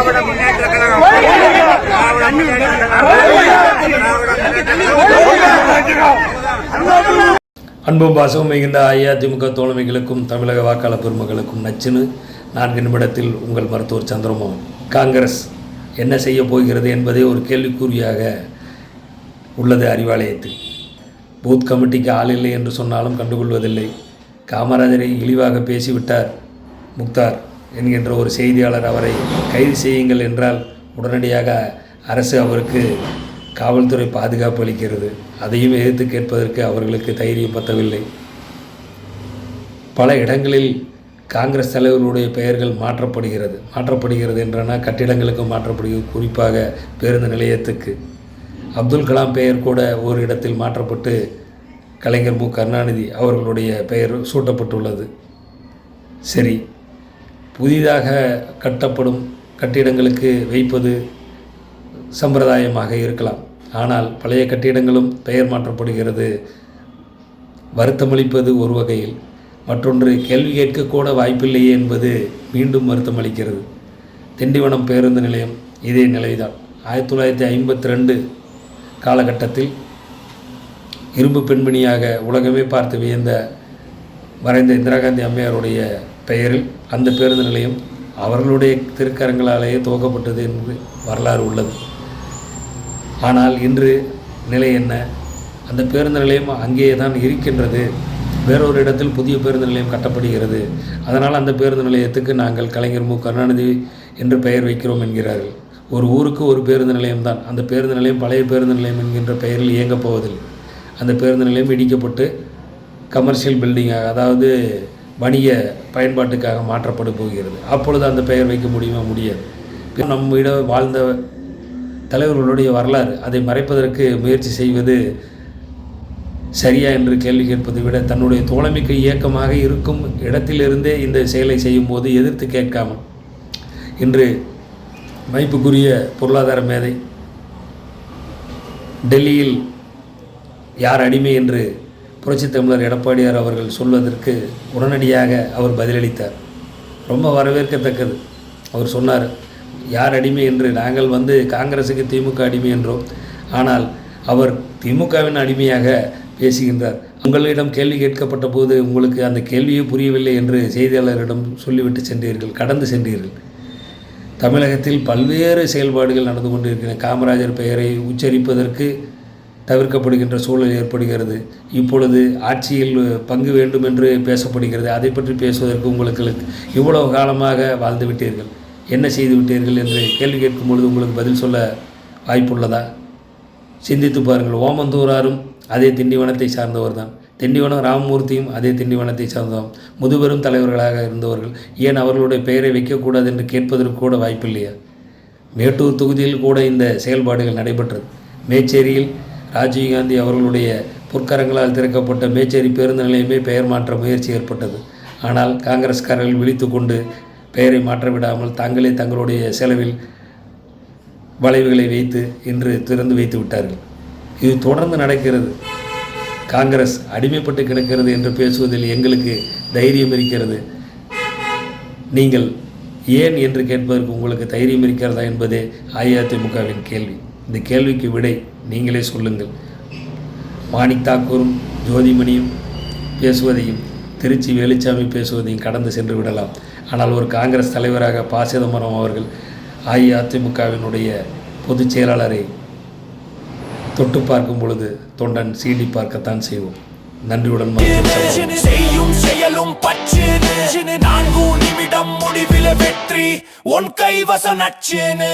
திராவிட முன்னேற்ற கழகம். திராவிட முன்னேற்ற கழகம். திராவிட முன்னேற்ற அன்பும் பாசமும் மிகுந்த அஇஅதிமுக தோழமைகளுக்கும் தமிழக வாக்காளர் பெருமக்களுக்கும் நச்சுன்னு நான்கு நிமிடத்தில் உங்கள் மருத்துவர் சந்திரமோகன். காங்கிரஸ் என்ன செய்ய போகிறது என்பதே ஒரு கேள்விக்குறியாக உள்ளது அறிவாலயத்தில். பூத் கமிட்டிக்கு ஆள் இல்லை என்று சொன்னாலும் கண்டுகொள்வதில்லை. காமராஜரை இழிவாக பேசிவிட்டார் முக்தார். என்கின்ற ஒரு செய்தியாளர் அவரை கைது செய்யுங்கள் என்றால் உடனடியாக அரசு அவருக்கு காவல்துறை பாதுகாப்பு அளிக்கிறது. அதையும் எதிர்த்து கேட்பதற்கு அவர்களுக்கு தைரியம் பத்தவில்லை. பல இடங்களில் காங்கிரஸ் தலைவர்களுடைய பெயர்கள் மாற்றப்படுகிறது. மாற்றப்படுகிறது என்றனா கட்டிடங்களுக்கு மாற்றப்படுகிறது. குறிப்பாக பேருந்து நிலையத்துக்கு. அப்துல் கலாம் பெயர் கூட ஒரு இடத்தில் மாற்றப்பட்டு கலைஞர் மு கருணாநிதி அவர்களுடைய பெயர் சூட்டப்பட்டுள்ளது. சரி. புதிதாக கட்டப்படும் கட்டிடங்களுக்கு வைப்பது சம்பிரதாயமாக இருக்கலாம். ஆனால் பழைய கட்டிடங்களும் பெயர் மாற்றப்படுகிறது. வருத்தமளிப்பது ஒரு வகையில். மற்றொன்று கேள்வி கேட்கக்கூட வாய்ப்பில்லையே என்பது மீண்டும் வருத்தமளிக்கிறது. திண்டிவனம் பேருந்து நிலையம் இதே நிலைதான். ஆயிரத்தி தொள்ளாயிரத்தி ஐம்பத்தி ரெண்டு காலகட்டத்தில் இரும்பு பெண்மணியாக உலகமே பார்த்து வியந்த மறைந்த இந்திரா காந்தி அம்மையாருடைய பெயரில் அந்த பேருந்து நிலையம் அவர்களுடைய திருக்கரங்களாலேயே துவக்கப்பட்டது என்று வரலாறு உள்ளது. ஆனால் இன்று நிலை என்ன? அந்த பேருந்து நிலையம் அங்கேயே தான் இருக்கின்றது. வேறொரு இடத்தில் புதிய பேருந்து நிலையம் கட்டப்படுகிறது. அதனால் அந்த பேருந்து நிலையத்துக்கு நாங்கள் கலைஞர் மு. கருணாநிதி என்று பெயர் வைக்கிறோம் என்கிறார்கள். ஒரு ஊருக்கு ஒரு பேருந்து நிலையம் தான். அந்த பேருந்து நிலையம் பழைய பேருந்து நிலையம் என்கின்ற பெயரில் இயங்கப் போவதில்லை. அந்த பேருந்து நிலையம் இடிக்கப்பட்டு கமர்ஷியல் பில்டிங்காக அதாவது வணிக பயன்பாட்டுக்காக மாற்றப்பட போகிறது. அப்பொழுது அந்த பெயர் வைக்க முடியுமா? முடியாது. பின் நம்மிடம் வாழ்ந்த தலைவர்களுடைய வரலாறு அதை மறைப்பதற்கு முயற்சி செய்வது சரியா என்று கேள்வி கேட்பதை விட தன்னுடைய தோழமைக்கு இயக்கமாக இருக்கும் இடத்திலிருந்தே இந்த செயலை செய்யும்போது எதிர்த்து கேட்காமல் இன்று மதிப்புக்குரிய பொருளாதார மேதை டெல்லியில் யார் அடிமை என்று புரட்சி தமிழர் எடப்பாடியார் அவர்கள் சொல்வதற்கு உடனடியாக அவர் பதிலளித்தார். ரொம்ப வரவேற்கத்தக்கது. அவர் சொன்னார் யார் அடிமை என்று? நாங்கள் வந்து காங்கிரஸுக்கு திமுக அடிமை என்றோம். ஆனால் அவர் திமுகவின் அடிமையாக பேசுகின்றார். உங்களிடம் கேள்வி கேட்கப்பட்ட போது உங்களுக்கு அந்த கேள்வியே புரியவில்லை என்று செய்தியாளரிடம் சொல்லிவிட்டு சென்றீர்கள் கடந்து சென்றீர்கள். தமிழகத்தில் பல்வேறு செயல்பாடுகள் நடந்து கொண்டிருக்கின்றன. காமராஜர் பெயரை உச்சரிப்பதற்கு தவிர்க்கப்படுகின்ற சூழல் ஏற்படுகிறது. இப்பொழுது ஆட்சியில் பங்கு வேண்டும் என்று பேசப்படுகிறது. அதை பற்றி பேசுவதற்கு உங்களுக்கு இவ்வளவு காலமாக வாழ்ந்து விட்டீர்கள். என்ன செய்து விட்டீர்கள் என்று கேள்வி கேட்கும் பொழுது உங்களுக்கு பதில் சொல்ல வாய்ப்புள்ளதா? சிந்தித்து பாருங்கள். ஓமந்தூராரும் அதே திண்டிவனத்தை சார்ந்தவர் தான் திண்டிவனம் ராமமூர்த்தியும் அதே திண்டிவனத்தை சார்ந்தவன் முதுபெரும் தலைவர்களாக இருந்தவர்கள். ஏன் அவர்களுடைய பெயரை வைக்கக்கூடாது என்று கேட்பதற்கு கூட வாய்ப்பில்லையா? மேட்டூர் தொகுதியில் கூட இந்த செயல்பாடுகள் நடைபெற்றது. மேச்சேரியில் ராஜீவ்காந்தி அவர்களுடைய பொற்கரங்களால் திறக்கப்பட்ட மேச்சேரி பேருந்து நிலையமே பெயர் மாற்ற முயற்சி ஏற்பட்டது. ஆனால் காங்கிரஸ்காரர்கள் விழித்து கொண்டு பெயரை மாற்ற விடாமல் தாங்களே தங்களுடைய செலவில் வளைவுகளை வைத்து இன்று திறந்து வைத்து விட்டார்கள். இது தொடர்ந்து நடக்கிறது. காங்கிரஸ் அடிமைப்பட்டு கிடக்கிறது என்று பேசுவதில் எங்களுக்கு தைரியம் இருக்கிறது. நீங்கள் ஏன் என்று கேட்பதற்கு உங்களுக்கு தைரியம் இருக்கிறதா என்பதே அஇஅதிமுகவின் கேள்வி. இந்த கேள்விக்கு விடை நீங்களே சொல்லுங்கள். மாணிக் தாக்கூரும் ஜோதிமணியும் பேசுவதையும் திருச்சி வேலுச்சாமி பேசுவதையும் கடந்து சென்று விடலாம். ஆனால் ஒரு காங்கிரஸ் தலைவராக ப. சிதம்பரம் அவர்கள் அஇஅதிமுகவினுடைய பொதுச் செயலாளரை தொட்டு பார்க்கும் பொழுது தொண்டன் சீண்டி பார்க்கத்தான் செய்வோம். நன்றியுடன் செய்யும் செயலும் பச்சுன்னு நான்கு நிமிடம் முடிவில வெற்றி. உன் கைவச நச்சுன்னு